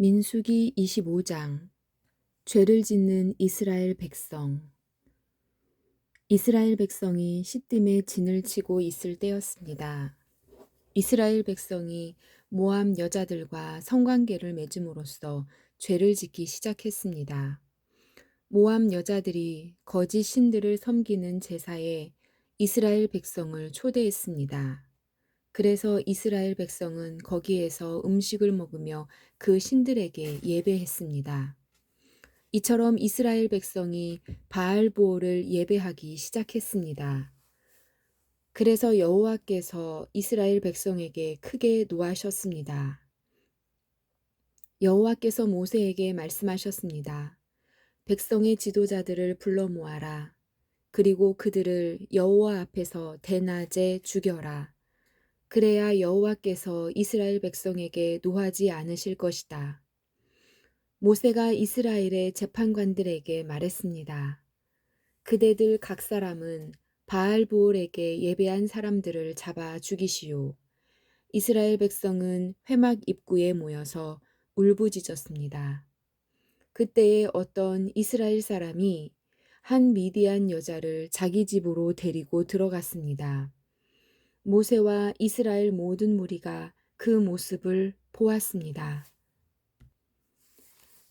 민수기 25장 죄를 짓는 이스라엘 백성 이스라엘 백성이 시딤에 진을 치고 있을 때였습니다. 이스라엘 백성이 모함 여자들과 성관계를 맺음으로써 죄를 짓기 시작했습니다. 모함 여자들이 거짓 신들을 섬기는 제사에 이스라엘 백성을 초대했습니다. 그래서 이스라엘 백성은 거기에서 음식을 먹으며 그 신들에게 예배했습니다. 이처럼 이스라엘 백성이 바알보를 예배하기 시작했습니다. 그래서 여호와께서 이스라엘 백성에게 크게 노하셨습니다. 여호와께서 모세에게 말씀하셨습니다. 백성의 지도자들을 불러 모아라. 그리고 그들을 여호와 앞에서 대낮에 죽여라. 그래야 여호와께서 이스라엘 백성에게 노하지 않으실 것이다. 모세가 이스라엘의 재판관들에게 말했습니다. 그대들 각 사람은 바알보올에게 예배한 사람들을 잡아 죽이시오. 이스라엘 백성은 회막 입구에 모여서 울부짖었습니다. 그때에 어떤 이스라엘 사람이 한 미디안 여자를 자기 집으로 데리고 들어갔습니다. 모세와 이스라엘 모든 무리가 그 모습을 보았습니다.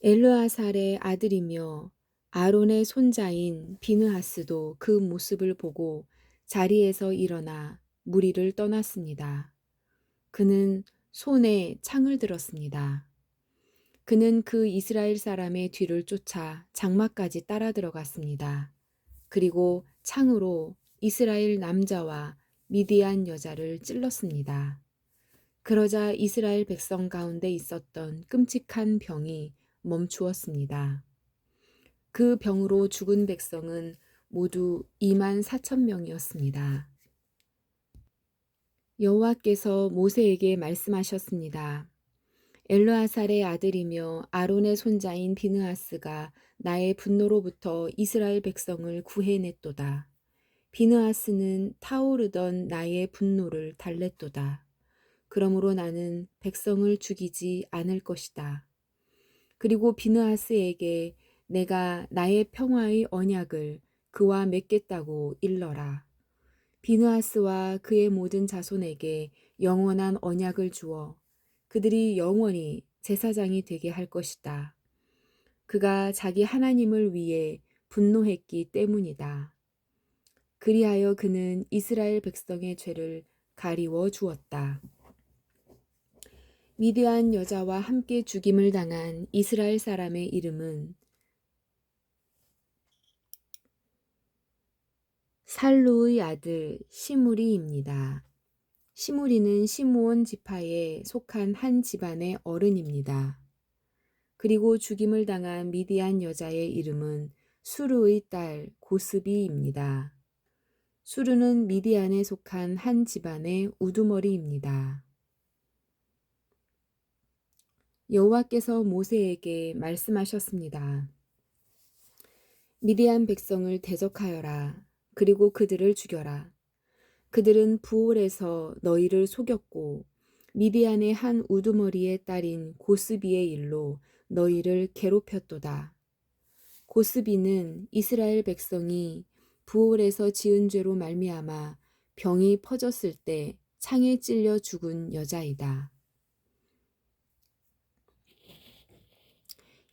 엘르아살의 아들이며 아론의 손자인 비느하스도 그 모습을 보고 자리에서 일어나 무리를 떠났습니다. 그는 손에 창을 들었습니다. 그는 그 이스라엘 사람의 뒤를 쫓아 장막까지 따라 들어갔습니다. 그리고 창으로 이스라엘 남자와 미디안 여자를 찔렀습니다. 그러자 이스라엘 백성 가운데 있었던 끔찍한 병이 멈추었습니다. 그 병으로 죽은 백성은 모두 2만 4천 명이었습니다. 여호와께서 모세에게 말씀하셨습니다. 엘르아살의 아들이며 아론의 손자인 비느하스가 나의 분노로부터 이스라엘 백성을 구해냈도다. 비느하스는 타오르던 나의 분노를 달랬도다. 그러므로 나는 백성을 죽이지 않을 것이다. 그리고 비느하스에게 내가 나의 평화의 언약을 그와 맺겠다고 일러라. 비느하스와 그의 모든 자손에게 영원한 언약을 주어 그들이 영원히 제사장이 되게 할 것이다. 그가 자기 하나님을 위해 분노했기 때문이다. 그리하여 그는 이스라엘 백성의 죄를 가리워 주었다. 미디안 여자와 함께 죽임을 당한 이스라엘 사람의 이름은 살루의 아들 시무리입니다. 시무리는 시므온 지파에 속한 한 집안의 어른입니다. 그리고 죽임을 당한 미디안 여자의 이름은 수르의 딸 고스비입니다. 수르는 미디안에 속한 한 집안의 우두머리입니다. 여호와께서 모세에게 말씀하셨습니다. 미디안 백성을 대적하여라. 그리고 그들을 죽여라. 그들은 부올에서 너희를 속였고 미디안의 한 우두머리의 딸인 고스비의 일로 너희를 괴롭혔도다. 고스비는 이스라엘 백성이 부올에서 지은 죄로 말미암아 병이 퍼졌을 때 창에 찔려 죽은 여자이다.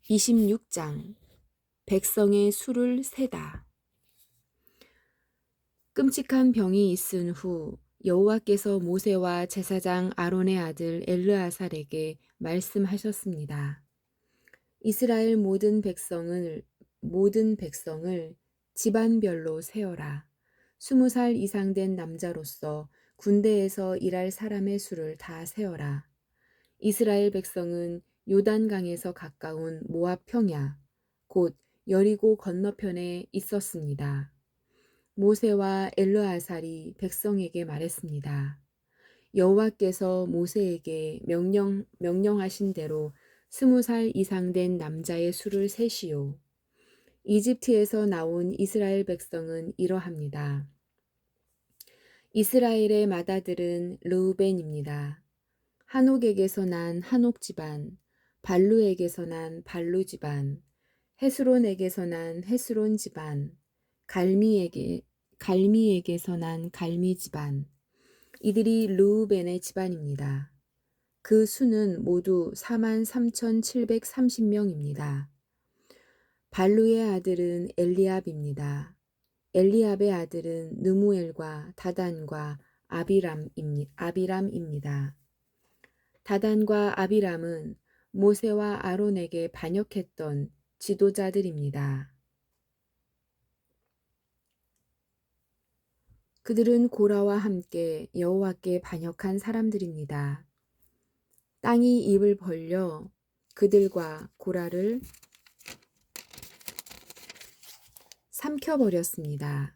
26장 백성의 수를 세다. 끔찍한 병이 있은 후 여호와께서 모세와 제사장 아론의 아들 엘르아살에게 말씀하셨습니다. 이스라엘 모든 백성을 모든 백성을 집안별로 세어라. 스무 살 이상 된 남자로서 군대에서 일할 사람의 수를 다 세어라. 이스라엘 백성은 요단강에서 가까운 모압 평야, 곧 여리고 건너편에 있었습니다. 모세와 엘르아살이 백성에게 말했습니다. 여호와께서 모세에게 명령, 명령하신 대로 스무 살 이상 된 남자의 수를 세시오. 이집트에서 나온 이스라엘 백성은 이러합니다. 이스라엘의 마다들은 르우벤입니다. 한옥에게서 난 한옥 집안, 발루에게서 난 발루 집안, 헤스론에게서 난 헤스론 집안, 갈미에게 갈미에게서 난 갈미 집안. 이들이 르우벤의 집안입니다. 그 수는 모두 43,730명입니다. 발루의 아들은 엘리압입니다. 엘리압의 아들은 느무엘과 다단과 아비람입니다. 다단과 아비람은 모세와 아론에게 반역했던 지도자들입니다. 그들은 고라와 함께 여호와께 반역한 사람들입니다. 땅이 입을 벌려 그들과 고라를 삼켜버렸습니다.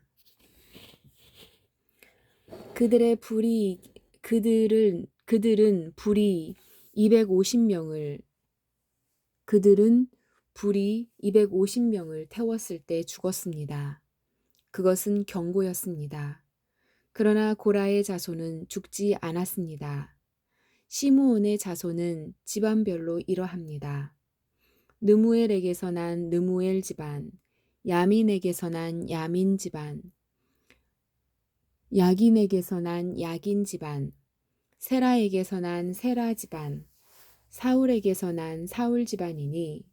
그들의 불이 그들을 그들은 불이 250명을 그들은 불이 250명을 태웠을 때 죽었습니다. 그것은 경고였습니다. 그러나 고라의 자손은 죽지 않았습니다. 시므온의 자손은 집안별로 이러합니다. 느무엘에게서 난 느무엘 집안, 야민에게서 난 야민 집안, 야긴에게서 난 야긴 집안, 세라에게서 난 세라 집안, 사울에게서 난 사울 집안이니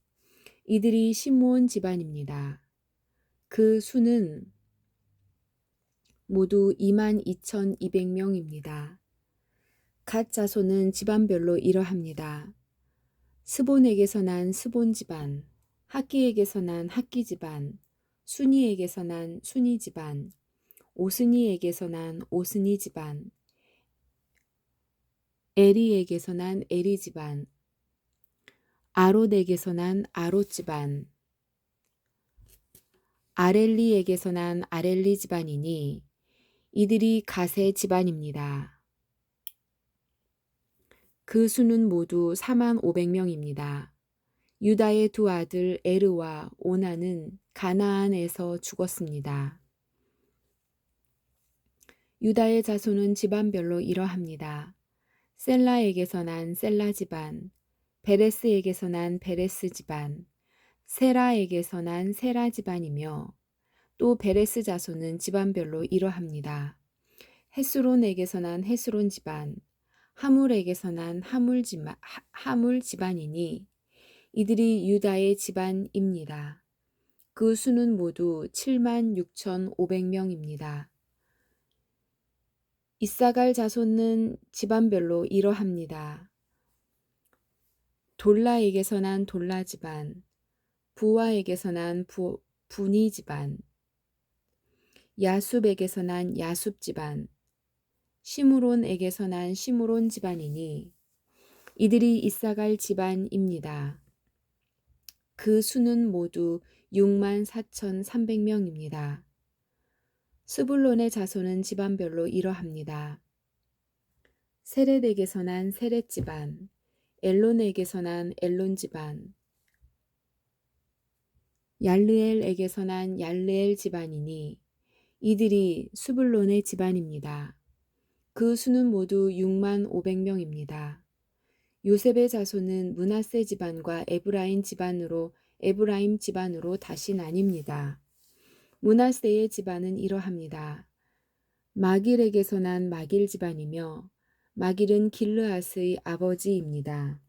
이들이 시므온 집안입니다. 그 수는 모두 22,200명입니다. 갓 자손은 집안별로 이러합니다. 스본에게서 난 스본 집안, 학기에게서 난 학기 집안, 순이에게서 난 순이 집안, 오스니에게서 난 오스니 집안, 에리에게서 난 에리 집안, 아롯에게서 난 아롯 집안, 아렐리에게서 난 아렐리 집안이니 이들이 가세 집안입니다. 그 수는 모두 4만 500명입니다. 유다의 두 아들 에르와 오나는 가나안에서 죽었습니다. 유다의 자손은 집안별로 이러합니다. 셀라에게서 난 셀라 집안, 베레스에게서 난 베레스 집안, 세라에게서 난 세라 집안이며 또 베레스 자손은 집안별로 이러합니다. 헤스론에게서 난 헤스론 집안, 하물에게서 난 하물 집안, 하물 집안이니 이들이 유다의 집안입니다. 그 수는 모두 7만 6,500명입니다. 이사갈 자손은 집안별로 이러합니다. 돌라에게서 난 돌라 집안, 부와에게서 난 부, 분이 집안, 야숲에게서 난 야숲 집안, 시므론에게서 난 시므론 집안이니 이들이 이사갈 집안입니다. 그 수는 모두 6만 4,300명입니다. 스불론의 자손은 집안별로 이러합니다. 세렛에게서 난 세렛 집안, 엘론에게서 난 엘론 집안, 얄르엘에게서 난 얄르엘 집안이니 이들이 수불론의 집안입니다. 그 수는 모두 6만 500명입니다. 요셉의 자손은 문하세 집안과 에브라임 집안으로 에브라임 집안으로 다시 나뉩니다. 문하세의 집안은 이러합니다. 마길에게서 난 마길 집안이며 마길은 길르앗의 아버지입니다.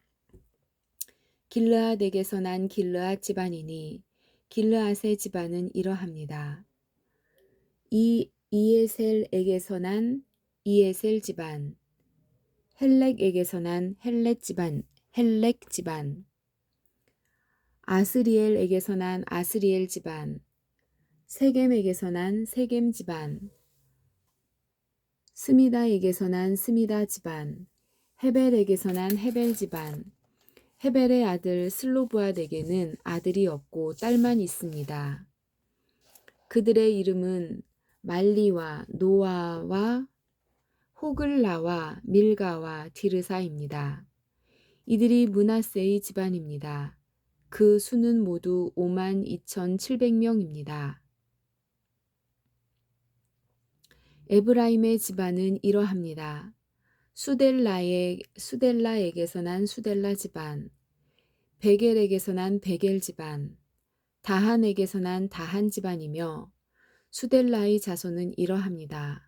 길르앗에게서 난 길르앗 집안이니 길르앗의 집안은 이러합니다. 이 이에셀에게서 난 이에셀 집안, 헬렉에게서 난 헬렉 집안, 헬렉 집안, 아스리엘에게서 난 아스리엘 집안, 세겜에게서 난 세겜 집안, 스미다에게서 난 스미다 집안, 헤벨에게서 난 헤벨 집안, 헤벨의 아들 슬로브아에게는 아들이 없고 딸만 있습니다. 그들의 이름은 말리와 노아와 호글라와 밀가와 디르사입니다. 이들이 문하세의 집안입니다. 그 수는 모두 5만 2,700명입니다. 에브라임의 집안은 이러합니다. 수델라의 수델라에게서 난 수델라 집안, 베겔에게서 난 베겔 집안, 다한에게서 난 다한 집안이며 수델라의 자손은 이러합니다.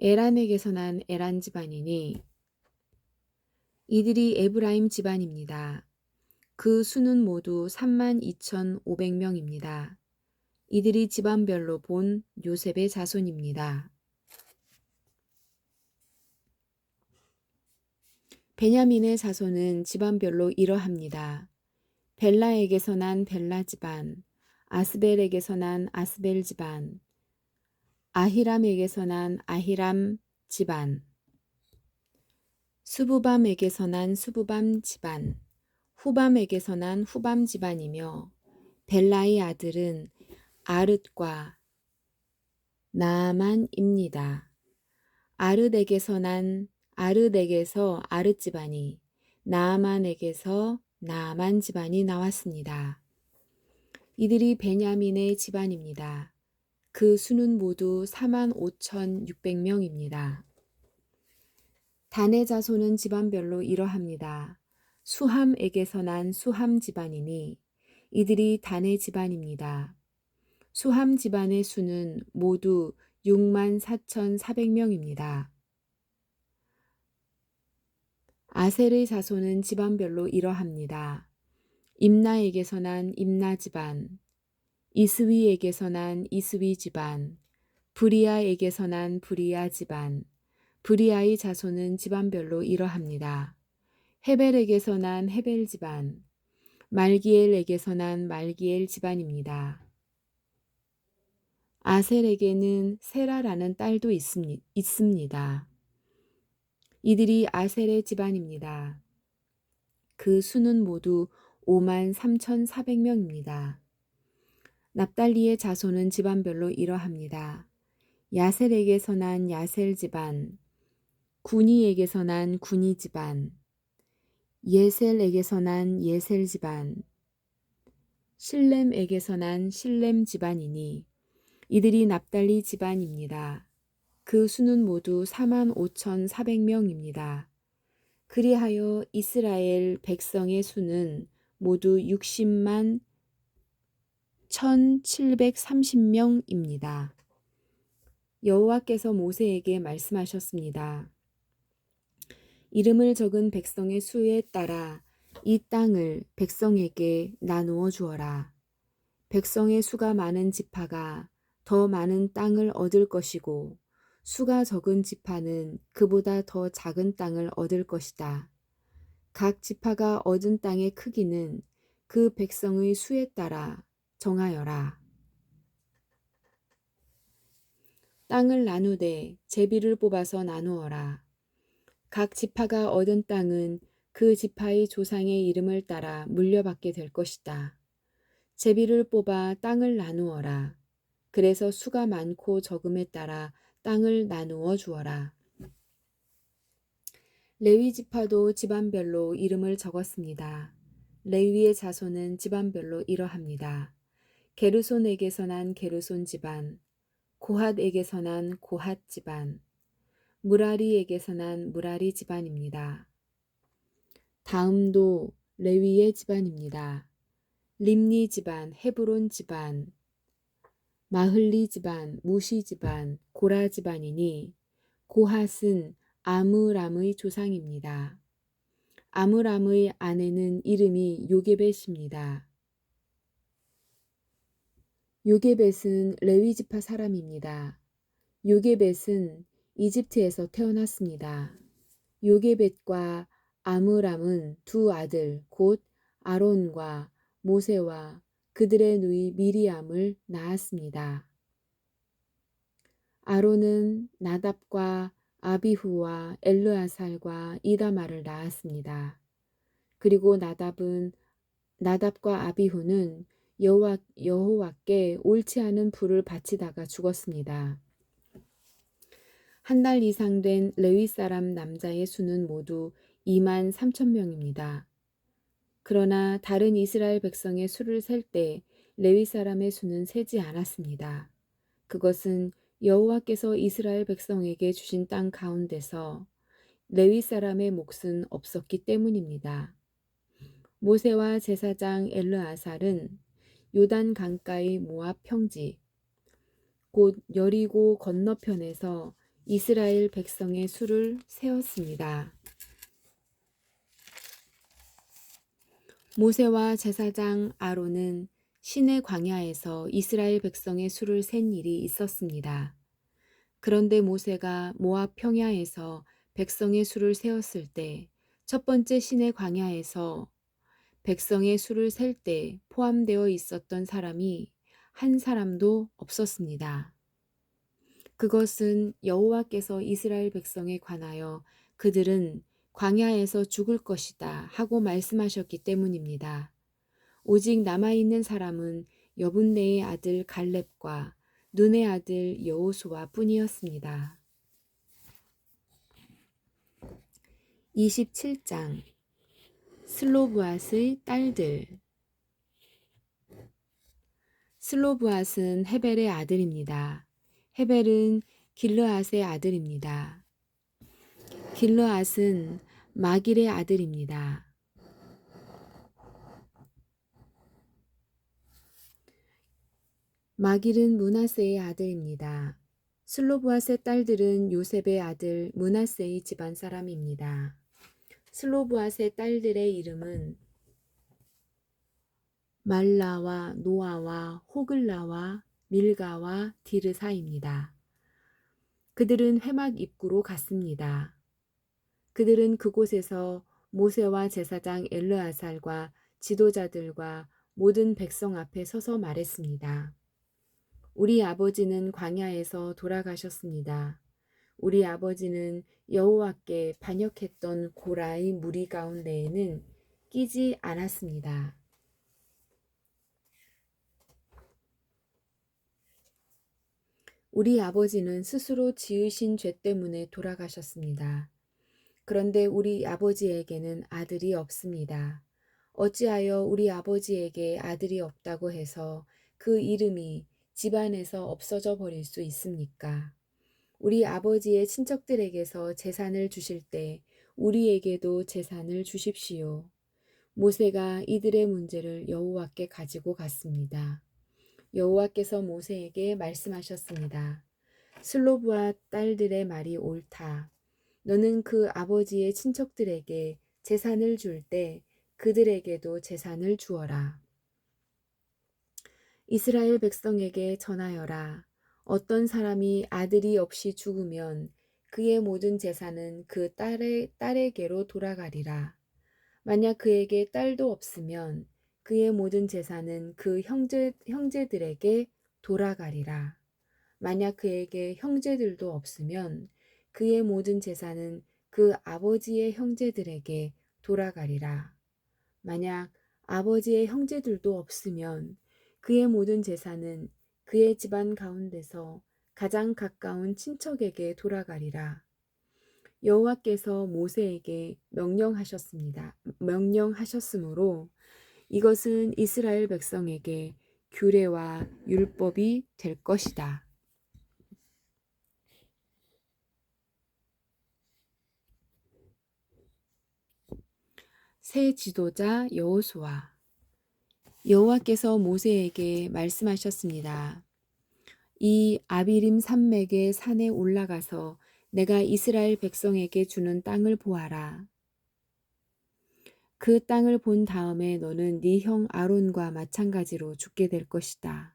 에란에게서 난 에란 집안이니 이들이 에브라임 집안입니다. 그 수는 모두 32,500명입니다. 이들이 집안별로 본 요셉의 자손입니다. 베냐민의 자손은 집안별로 이러합니다. 벨라에게서 난 벨라 집안, 아스벨에게서 난 아스벨 집안, 아히람에게서 난 아히람 집안, 수부밤에게서 난 수부밤 집안, 후밤에게서 난 후밤 집안이며 벨라의 아들은 아르과 나만입니다. 아르덱에서 난 아르덱에서 아르 집안이 나만에게서 나만 집안이 나왔습니다. 이들이 베냐민의 집안입니다. 그 수는 모두 4만 5,600명입니다. 단의 자손은 집안별로 이러합니다. 수함에게서 난 수함 집안이니 이들이 단의 집안입니다. 수함 집안의 수는 모두 6만 4,400명입니다. 아셀의 자손은 집안별로 이러합니다. 임나에게서 난 임나 집안, 이스위에게서 난 이스위 집안, 브리아에게서 난 브리아 집안, 브리아의 자손은 집안별로 이러합니다. 헤벨에게서 난 헤벨 집안, 말기엘에게서 난 말기엘 집안입니다. 아셀에게는 세라라는 딸도 있습니다. 이들이 아셀의 집안입니다. 그 수는 모두 5만 3,400명입니다. 납달리의 자손은 집안별로 이러합니다. 야셀에게서 난 야셀 집안, 구니에게서 난 구니 집안, 예셀에게서 난 예셀 집안, 실렘에게서 난 실렘 집안이니 이들이 납달리 집안입니다. 그 수는 모두 4만 5,400명입니다. 그리하여 이스라엘 백성의 수는 모두 60만 1,730명입니다. 여호와께서 모세에게 말씀하셨습니다. 이름을 적은 백성의 수에 따라 이 땅을 백성에게 나누어 주어라. 백성의 수가 많은 지파가 더 많은 땅을 얻을 것이고 수가 적은 지파는 그보다 더 작은 땅을 얻을 것이다. 각 지파가 얻은 땅의 크기는 그 백성의 수에 따라 정하여라. 땅을 나누되 제비를 뽑아서 나누어라. 각 지파가 얻은 땅은 그 지파의 조상의 이름을 따라 물려받게 될 것이다. 제비를 뽑아 땅을 나누어라. 그래서 수가 많고 적음에 따라 땅을 나누어 주어라. 레위 지파도 집안별로 이름을 적었습니다. 레위의 자손은 집안별로 이러합니다. 게르손에게서 난 게르손 집안, 고핫에게서 난 고핫 집안, 무라리에게서 난 무라리 집안입니다. 다음도 레위의 집안입니다. 림니 집안, 헤브론 집안, 마흘리 집안, 무시 집안, 고라 집안이니 고핫은 아므람의 조상입니다. 아므람의 아내는 이름이 요게벳입니다. 요게벳은 레위 지파 사람입니다. 요게벳은 이집트에서 태어났습니다. 요게벳과 아므람은 두 아들 곧 아론과 모세와 그들의 누이 미리암을 낳았습니다. 아론은 나답과 아비후와 엘르아살과 이다마를 낳았습니다. 그리고 나답은 나답과 아비후는 여호와, 여호와께 옳지 않은 불을 바치다가 죽었습니다. 한 달 이상 된 레위 사람 남자의 수는 모두 2만 3천 명입니다. 그러나 다른 이스라엘 백성의 수를 셀 때 레위 사람의 수는 세지 않았습니다. 그것은 여호와께서 이스라엘 백성에게 주신 땅 가운데서 레위 사람의 몫은 없었기 때문입니다. 모세와 제사장 엘르아살은 요단 강가의 모압 평지 곧 여리고 건너편에서 이스라엘 백성의 수를 세웠습니다. 모세와 제사장 아론은 신의 광야에서 이스라엘 백성의 수를 센 일이 있었습니다. 그런데 모세가 모압 평야에서 백성의 수를 세웠을 때 첫 번째 신의 광야에서 백성의 수를 셀 때 포함되어 있었던 사람이 한 사람도 없었습니다. 그것은 여호와께서 이스라엘 백성에 관하여 그들은 광야에서 죽을 것이다 하고 말씀하셨기 때문입니다. 오직 남아있는 사람은 여분네의 아들 갈렙과 눈의 아들 여호수아 뿐이었습니다. 27장 슬로브앗의 딸들 슬로브앗은 헤벨의 아들입니다. 헤벨은 길르앗의 아들입니다. 길르앗은 마길의 아들입니다. 마길은 문하세의 아들입니다. 슬로브앗의 딸들은 요셉의 아들 문하세의 집안 사람입니다. 슬로브앗의 딸들의 이름은 말라와 노아와 호글라와 밀가와 디르사입니다. 그들은 회막 입구로 갔습니다. 그들은 그곳에서 모세와 제사장 엘르아살과 지도자들과 모든 백성 앞에 서서 말했습니다. 우리 아버지는 광야에서 돌아가셨습니다. 우리 아버지는 여호와께 반역했던 고라의 무리 가운데에는 끼지 않았습니다. 우리 아버지는 스스로 지으신 죄 때문에 돌아가셨습니다. 그런데 우리 아버지에게는 아들이 없습니다. 어찌하여 우리 아버지에게 아들이 없다고 해서 그 이름이 집안에서 없어져 버릴 수 있습니까? 우리 아버지의 친척들에게서 재산을 주실 때 우리에게도 재산을 주십시오. 모세가 이들의 문제를 여호와께 가지고 갔습니다. 여호와께서 모세에게 말씀하셨습니다. 슬로브와 딸들의 말이 옳다. 너는 그 아버지의 친척들에게 재산을 줄 때 그들에게도 재산을 주어라. 이스라엘 백성에게 전하여라. 어떤 사람이 아들이 없이 죽으면 그의 모든 재산은 그 딸의, 딸에게로 돌아가리라. 만약 그에게 딸도 없으면 그의 모든 재산은 그 형제, 형제들에게 돌아가리라. 만약 그에게 형제들도 없으면 그의 모든 재산은 그 아버지의 형제들에게 돌아가리라. 만약 아버지의 형제들도 없으면 그의 모든 재산은 그의 집안 가운데서 가장 가까운 친척에게 돌아가리라. 여호와께서 모세에게 명령하셨습니다. 명령하셨으므로 이것은 이스라엘 백성에게 규례와 율법이 될 것이다. 새 지도자 여호수아 여호와께서 모세에게 말씀하셨습니다. 이 아비림 산맥의 산에 올라가서 내가 이스라엘 백성에게 주는 땅을 보아라. 그 땅을 본 다음에 너는 네 형 아론과 마찬가지로 죽게 될 것이다.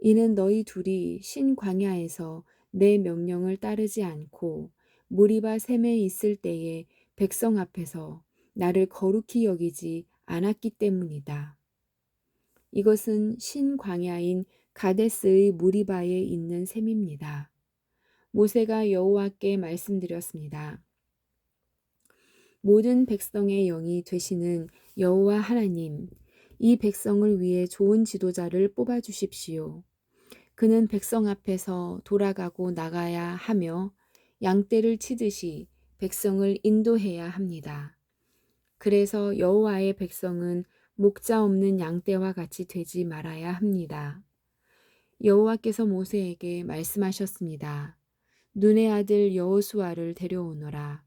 이는 너희 둘이 신 광야에서 내 명령을 따르지 않고 무리바 샘에 있을 때에 백성 앞에서 나를 거룩히 여기지 않았기 때문이다. 이것은 신광야인 가데스의 무리바에 있는 셈입니다. 모세가 여호와께 말씀드렸습니다. 모든 백성의 영이 되시는 여호와 하나님, 이 백성을 위해 좋은 지도자를 뽑아 주십시오. 그는 백성 앞에서 돌아가고 나가야 하며 양떼를 치듯이 백성을 인도해야 합니다. 그래서 여호와의 백성은 목자 없는 양떼와 같이 되지 말아야 합니다. 여호와께서 모세에게 말씀하셨습니다. 눈의 아들 여호수아를 데려오너라.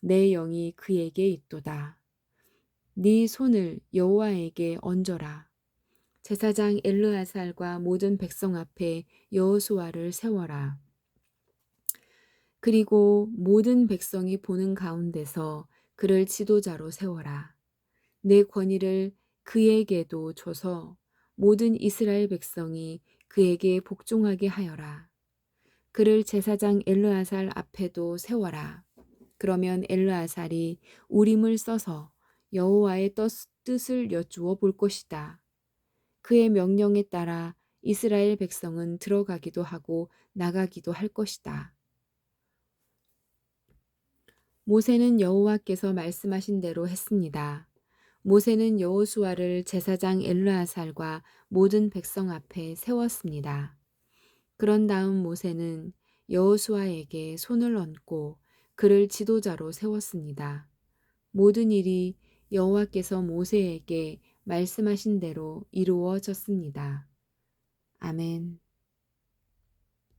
내 영이 그에게 있도다. 네 손을 여호와에게 얹어라. 제사장 엘르아살과 모든 백성 앞에 여호수아를 세워라. 그리고 모든 백성이 보는 가운데서 그를 지도자로 세워라. 내 권위를 그에게도 줘서 모든 이스라엘 백성이 그에게 복종하게 하여라. 그를 제사장 엘르아살 앞에도 세워라. 그러면 엘르아살이 우림을 써서 여호와의 뜻을 여쭈어 볼 것이다. 그의 명령에 따라 이스라엘 백성은 들어가기도 하고 나가기도 할 것이다. 모세는 여호와께서 말씀하신 대로 했습니다. 모세는 여호수아를 제사장 엘르아살과 모든 백성 앞에 세웠습니다. 그런 다음 모세는 여호수아에게 손을 얹고 그를 지도자로 세웠습니다. 모든 일이 여호와께서 모세에게 말씀하신 대로 이루어졌습니다. 아멘.